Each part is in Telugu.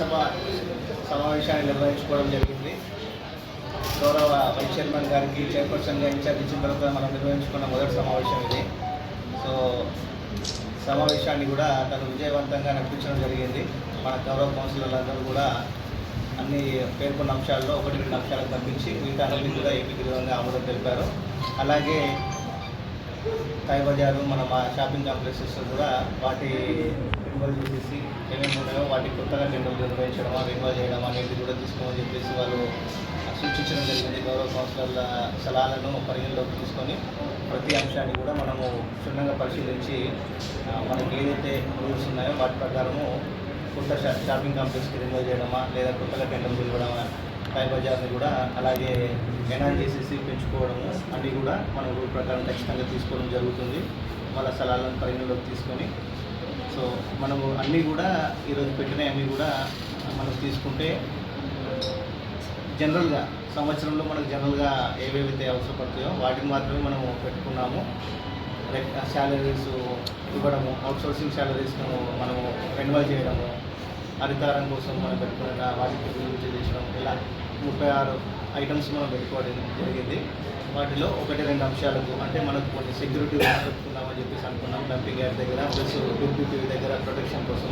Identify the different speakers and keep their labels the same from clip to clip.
Speaker 1: సమావేశాన్ని నిర్వహించుకోవడం జరిగింది. గౌరవ వైస్ చైర్మన్ గారికి చైర్పర్సన్గా ఇన్ఛార్జ్ ఇచ్చిన తర్వాత మనం నిర్వహించుకున్న మొదటి సమావేశం ఇది. సో సమావేశాన్ని కూడా తను విజయవంతంగా నడిపించడం జరిగింది. మన గౌరవ కౌన్సిలర్లందరూ కూడా అన్ని పేర్కొన్న అంశాల్లో ఒకటి రెండు అంశాలకు తప్పించి మిగతా అన్ని కూడా ఏకీకృతంగా ఆమోదం తెలిపారు. అలాగే టై బజారు మన మా షాపింగ్ కాంప్లెక్సెస్ కూడా వాటి వాటికి కొత్తగా టెండర్లు నిర్వహించడం రెన్యువల్ చేయడం అనేది కూడా తీసుకోమని చెప్పేసి వాళ్ళు సూచించడం జరిగింది. గౌరవ కౌన్సిలర్ల సలహాలను పరిగణలోకి తీసుకొని ప్రతి అంశాన్ని కూడా మనము క్షుణ్ణంగా పరిశీలించి మనకి ఏదైతే రూల్స్ ఉన్నాయో వాటి ప్రకారము కొత్త షాపింగ్ కాంప్లెక్స్కి రెన్యువల్ చేయడమా లేదా కొత్తగా టెండర్లు పిలవడమా టై బజార్ని కూడా అలాగే ఎనాన్ చేసేసి పెంచుకోవడము అన్నీ కూడా మన రూల్ ప్రకారం ఖచ్చితంగా తీసుకోవడం జరుగుతుంది. వాళ్ళ స్థలాలను పరిగణలోకి తీసుకొని మనము అన్నీ కూడా ఈరోజు పెట్టినవి అన్నీ కూడా మనం తీసుకుంటే జనరల్గా సంవత్సరంలో మనకు జనరల్గా ఏవేవైతే అవసరపడతాయో వాటిని మాత్రమే మనము పెట్టుకున్నాము. లైక్ శాలరీస్ ఇవ్వడము అవుట్సోర్సింగ్ శాలరీస్ను మనము రెన్యువల్ చేయడము హరితారం కోసం మనం పెట్టుకున్న వాటికి యూజ్ చేయడం ఇలా ముప్పై ఆరు ఐటమ్స్ మనం పెట్టుకోవడం జరిగింది. వాటిలో ఒకటి రెండు అంశాలకు అంటే మనకు కొన్ని సెక్యూరిటీ పెట్టుకుందామని చెప్పేసి అనుకున్నాం. డంపింగ్ యార్డ్ దగ్గర ప్లస్ బిల్పీపీ దగ్గర ప్రొటెక్షన్ కోసం.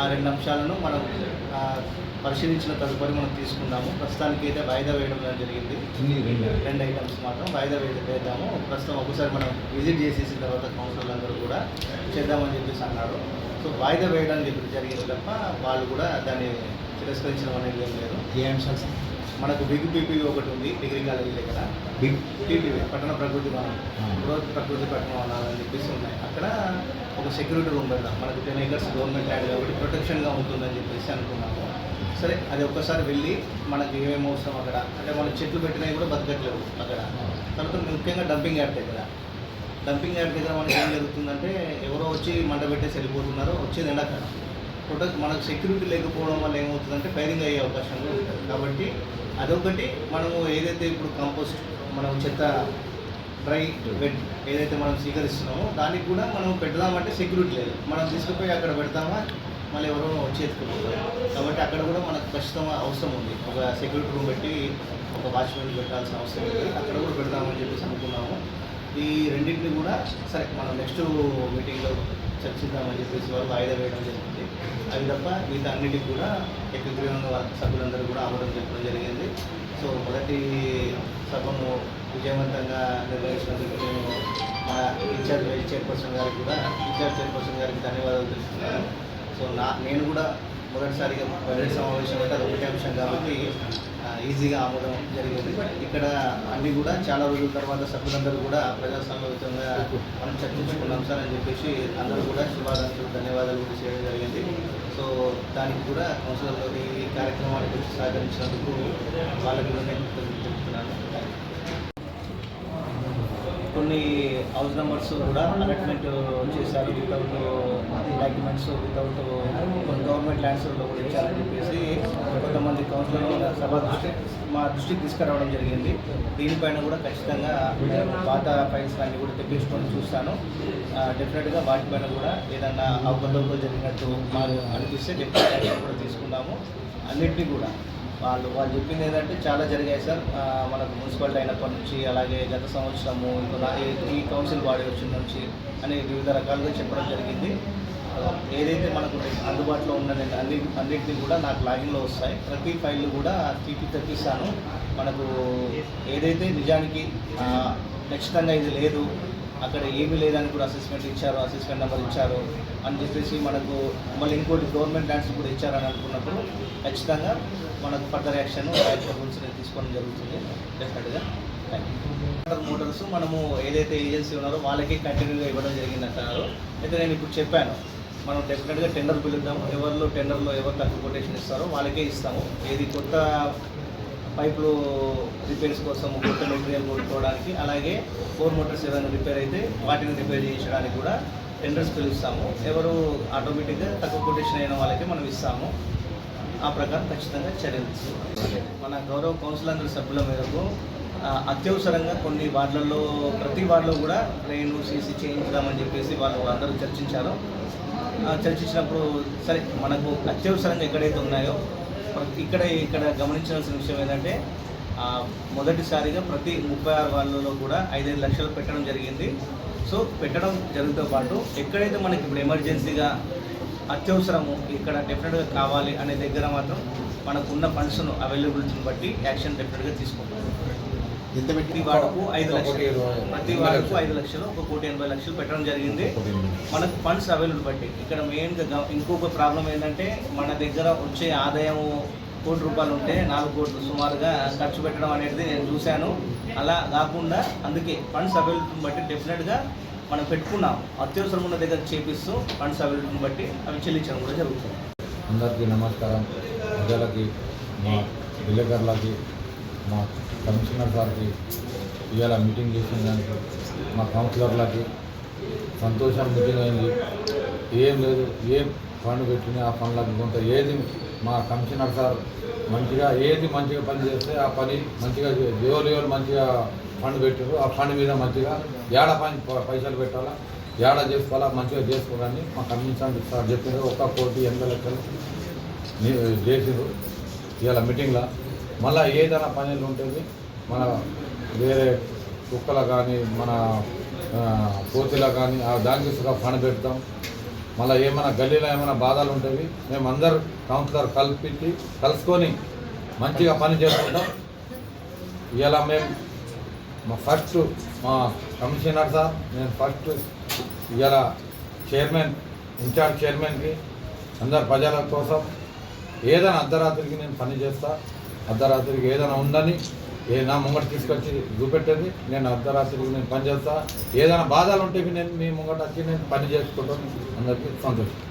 Speaker 1: ఆ రెండు అంశాలను మనం పరిశీలించిన తదుపరి మనం తీసుకున్నాము ప్రస్తుతానికి అయితే వాయిదా వేయడం జరిగింది. రెండు. ఐటమ్స్ మాత్రం వాయిదా వేద వేద్దాము. ప్రస్తుతం ఒకసారి మనం విజిట్ చేసేసిన తర్వాత కౌన్సిలర్ అందరూ కూడా చేద్దామని చెప్పేసి అన్నారు. సో వాయిదా వేయడం జరిగింది తప్ప వాళ్ళు కూడా దాన్ని తిరస్కరించడం అనేది ఏం లేదు.
Speaker 2: ఏ అంశాలు
Speaker 1: మనకు బిగ్ పీపీ ఒకటి ఉంది డిగ్రీ కాలేజీ దగ్గర
Speaker 2: బిగ్
Speaker 1: పీపీవీ పట్టణ ప్రకృతి వనం
Speaker 2: ఆ.
Speaker 1: గ్రోత్ ప్రకృతి పట్టణ అని చెప్పేసి ఉన్నాయి. అక్కడ ఒక సెక్యూరిటీ రూమ్ పెడదాం. మనకు టెన్ ఏకర్స్ గవర్నమెంట్ ల్యాండ్ కాబట్టి ప్రొటెక్షన్గా ఉంటుందని చెప్పేసి అనుకున్నాము. సరే అది ఒక్కసారి వెళ్ళి మనకి ఏమేమి అవసరం అక్కడ? అంటే మనం చెట్లు పెట్టినవి కూడా బతకట్లేవు అక్కడ. తర్వాత ముఖ్యంగా డంపింగ్ యార్డ్ దగ్గర. డంపింగ్ యార్డ్ దగ్గర మనకి ఏం జరుగుతుందంటే ఎవరో వచ్చి మంట పెట్టేసి వెళ్ళిపోతున్నారో వచ్చేది ఎండాకాలం. ప్రొటెక్ట్ మనకు సెక్యూరిటీ లేకపోవడం వల్ల ఏమవుతుందంటే ఫైరింగ్ అయ్యే అవకాశం కూడా ఉంటుంది కాబట్టి అదొకటి మనము ఏదైతే ఇప్పుడు కంపోస్ట్ మనం చెత్త డ్రై వెట్ ఏదైతే మనం స్వీకరిస్తున్నామో దానికి కూడా మనం పెడదామంటే సెక్యూరిటీ లేదు. మనం తీసుకుపోయి అక్కడ పెడతామా? మళ్ళీ ఎవరో వచ్చి కాబట్టి అక్కడ కూడా మనకు ఖచ్చితంగా అవసరం ఉంది. ఒక సెక్యూరిటీ రూమ్ పెట్టి ఒక వాచ్మెన్ పెట్టాల్సిన అవసరం ఉంది అక్కడ కూడా పెడదామని చెప్పేసి అనుకున్నాము. ఈ రెండింటిని కూడా సరే మనం నెక్స్ట్ మీటింగ్లో చర్చిద్దామని చెప్పేసి వాళ్ళు వాయిదా వేయడం జరిగింది. అవి తప్ప మిగతా అన్నిటికి కూడా ఏకగ్రీవంగా సభ్యులందరూ కూడా ఆమోదం చెప్పడం జరిగింది. సో మొదటి సభను విజయవంతంగా నిర్వహించినందుకు నేను మా ఇన్ఛార్జ్ వైస్ చైర్పర్సన్ గారికి కూడా ఇన్ఛార్జ్ చైర్పర్సన్ గారికి ధన్యవాదాలు తెలుస్తున్నాను సో నా నేను కూడా మొదటిసారిగా బడ్జెట్ సమావేశం అంటే అది ఒకటే అంశం కాబట్టి ఈజీగా అవ్వడం జరిగింది. ఇక్కడ అన్నీ కూడా చాలా రోజుల తర్వాత సభ్యులందరూ కూడా ప్రజాస్వామ్యయుతంగా మనం చర్చించుకున్నాం సార్ అని చెప్పేసి అందరూ కూడా శుభాకాంక్షలు ధన్యవాదాలు కూడా చేయడం జరిగింది. సో దానికి కూడా కౌన్సిలర్లో ఈ కార్యక్రమానికి గురించి సహకరించినందుకు వాళ్ళకి కూడా నేను చెప్తున్నాను. కొన్ని హౌస్ నెంబర్స్ కూడా అలాట్మెంట్ చేశారు వితౌట్ డాక్యుమెంట్స్ వితౌట్ కొన్ని గవర్నమెంట్ ల్యాండ్స్ కూడా ఇచ్చారని చెప్పేసి కొంతమంది కౌన్సిలర్ సభ దృష్టి మా దృష్టికి తీసుకురావడం జరిగింది. దీనిపైన కూడా ఖచ్చితంగా పాత ఫైల్స్ అన్ని కూడా తెప్పించుకొని చూస్తాను. డెఫినెట్గా వాటిపైన కూడా ఏదన్నా అవకతవకలు జరిగినట్టు మాకు అనిపిస్తే డెఫినెట్ కూడా తీసుకుందాము. అన్నింటినీ కూడా వాళ్ళు వాళ్ళు చెప్పింది ఏంటంటే చాలా జరిగాయి సార్. మనకు మున్సిపాలిటీ అయినప్పటి నుంచి అలాగే గత సంవత్సరము ఈ- కౌన్సిల్ బాడీ వచ్చిన నుంచి అని వివిధ రకాలుగా చెప్పడం జరిగింది. ఏదైతే మనకు అందుబాటులో ఉన్నది అన్ని అన్నింటినీ కూడా నాకు లాగిన్లో వస్తాయి. ప్రతి ఫైల్ కూడా తీపి తెప్పిస్తాను. మనకు ఏదైతే నిజానికి ఖచ్చితంగా ఇది లేదు అక్కడ ఏమీ లేదని కూడా అసెస్మెంట్ ఇచ్చారు అసెస్మెంట్ నెంబర్ ఇచ్చారు అని చెప్పేసి మనకు మళ్ళీ ఇంకోటి గవర్నమెంట్ ల్యాండ్స్ కూడా ఇచ్చారని అనుకున్నప్పుడు ఖచ్చితంగా మనకు ఫర్దర్ యాక్షన్ రూల్స్ తీసుకోవడం జరుగుతుంది. డెఫినెట్గా థ్యాంక్ మోటార్స్ మనము ఏదైతే ఏజెన్సీ ఉన్నారో వాళ్ళకి కంటిన్యూగా ఇవ్వడం జరిగింది అంటున్నారు అయితే నేను ఇప్పుడు చెప్పాను మనం డెఫినెట్గా టెండర్ పిలుద్దాము. ఎవరిలో టెండర్లో ఎవరు తక్కువ కొటేషన్ ఇస్తారో వాళ్ళకే ఇస్తాము. ఏది కొత్త పైపులు రిపేర్స్ కోసం కొత్త మెటీరియల్ కొనుక్కోవడానికి అలాగే ఫోర్ మోటార్స్ ఏదైనా రిపేర్ అయితే వాటిని రిపేర్ చేయించడానికి కూడా టెండర్స్ పిలుస్తాము. ఎవరు ఆటోమేటిక్గా తక్కువ కొటేషన్ అయిన వాళ్ళకి మనం ఇస్తాము. ఆ ప్రకారం ఖచ్చితంగా చర్యలు తీసుకుంటాం మన గౌరవ కౌన్సిల్ అందరి సభ్యుల మేరకు అత్యవసరంగా కొన్ని వార్డులలో ప్రతి వార్డులో కూడా ట్రైన్ సీసీ చేయించుదామని చెప్పేసి వాళ్ళు అందరూ చర్చించారు. చర్చించినప్పుడు సరే మనకు అత్యవసరంగా ఎక్కడైతే ఉన్నాయో ఇక్కడ ఇక్కడ గమనించాల్సిన విషయం ఏంటంటే మొదటిసారిగా ప్రతి ముప్పై ఆరు వాళ్ళలో కూడా ఐదైదు లక్షలు పెట్టడం జరిగింది. సో పెట్టడం జరుగుతో పాటు ఎక్కడైతే మనకి ఇప్పుడు ఎమర్జెన్సీగా అత్యవసరము ఇక్కడ డెఫినెట్గా కావాలి అనే దగ్గర మాత్రం మనకున్న ఫండ్స్ను అవైలబిలిటీని బట్టి యాక్షన్ డెఫినెట్గా తీసుకుంటాం
Speaker 2: ఎంత
Speaker 1: ప్రతి వార్డుకు ఐదు లక్షలు. ప్రతి వార్డుకు ఐదు లక్షలు ఒక కోటి ఎనభై లక్షలు పెట్టడం జరిగింది. మనకు ఫండ్స్ అవైలబుల్ బట్టి ఇక్కడ మెయిన్గా ఇంకొక ప్రాబ్లం ఏంటంటే మన దగ్గర వచ్చే ఆదాయం కోటి రూపాయలు ఉంటే నాలుగు కోట్లు సుమారుగా ఖర్చు పెట్టడం అనేది నేను చూశాను. అలా కాకుండా అందుకే ఫండ్స్ అవైలబిలిటీని బట్టి డెఫినెట్గా మనం పెట్టుకున్నాం. అత్యవసరం ఉన్న దగ్గర చేపిస్తూ ఫండ్స్ అవైలబిలిటీని బట్టి అవి చెల్లించడం కూడా జరుగుతుంది.
Speaker 3: అందరికీ నమస్కారం. ప్రజలకి మా విలేకరులకి మా కమిషనర్ సార్కి ఇవాళ మీటింగ్ చేసిన దానికి మా కౌన్సిలర్లకి సంతోషం మీటింగ్ అయింది ఏం లేదు ఏం ఫండ్ పెట్టినా ఆ ఫండ్లకు కొంత ఏది మా కమిషనర్ సార్ మంచిగా ఏది మంచిగా పని చేస్తే ఆ పని మంచిగా ఎవరు ఎవరు మంచిగా ఫండ్ పెట్టారు ఆ ఫండ్ మీద మంచిగా ఏడ పని పైసలు పెట్టాలా ఏడ చేసుకోవాలా మంచిగా చేసుకోవాలని మా కమిషనర్ సార్ చెప్పారు ఒక కోటి ఎనభై లక్షలు చేసారు చేసిండ్రు ఇవాళ మీటింగ్లో మళ్ళీ ఏదైనా పనులు ఉంటుంది మన వేరే కుక్కల కానీ మన కోతిల కానీ ఆ దానికి సుఖ ఫండ్ పెడతాం. మళ్ళీ ఏమైనా గల్లీలో ఏమైనా బాధలు ఉంటాయి మేము కౌన్సిలర్ కల్పించి కలుసుకొని మంచిగా పని చేసుకుంటాం. ఇలా మేము మా ఫస్ట్ మా కమిషనర్ సార్ నేను ఫస్ట్ ఇలా చైర్మన్ ఇన్ఛార్జ్ చైర్మన్కి అందరు ప్రజల కోసం ఏదైనా అర్ధరాత్రికి నేను పని చేస్తాను అర్ధరాత్రికి ఏదైనా ఉందని ఏ నా ముంగట తీసుకొచ్చి చూపెట్టేది నేను అర్ధరాత్రికి నేను పని చేస్తా. ఏదైనా బాధలు ఉంటే నేను మీ ముంగట వచ్చి నేను పని చేసుకుంటాను. అందరికీ సంతోషం.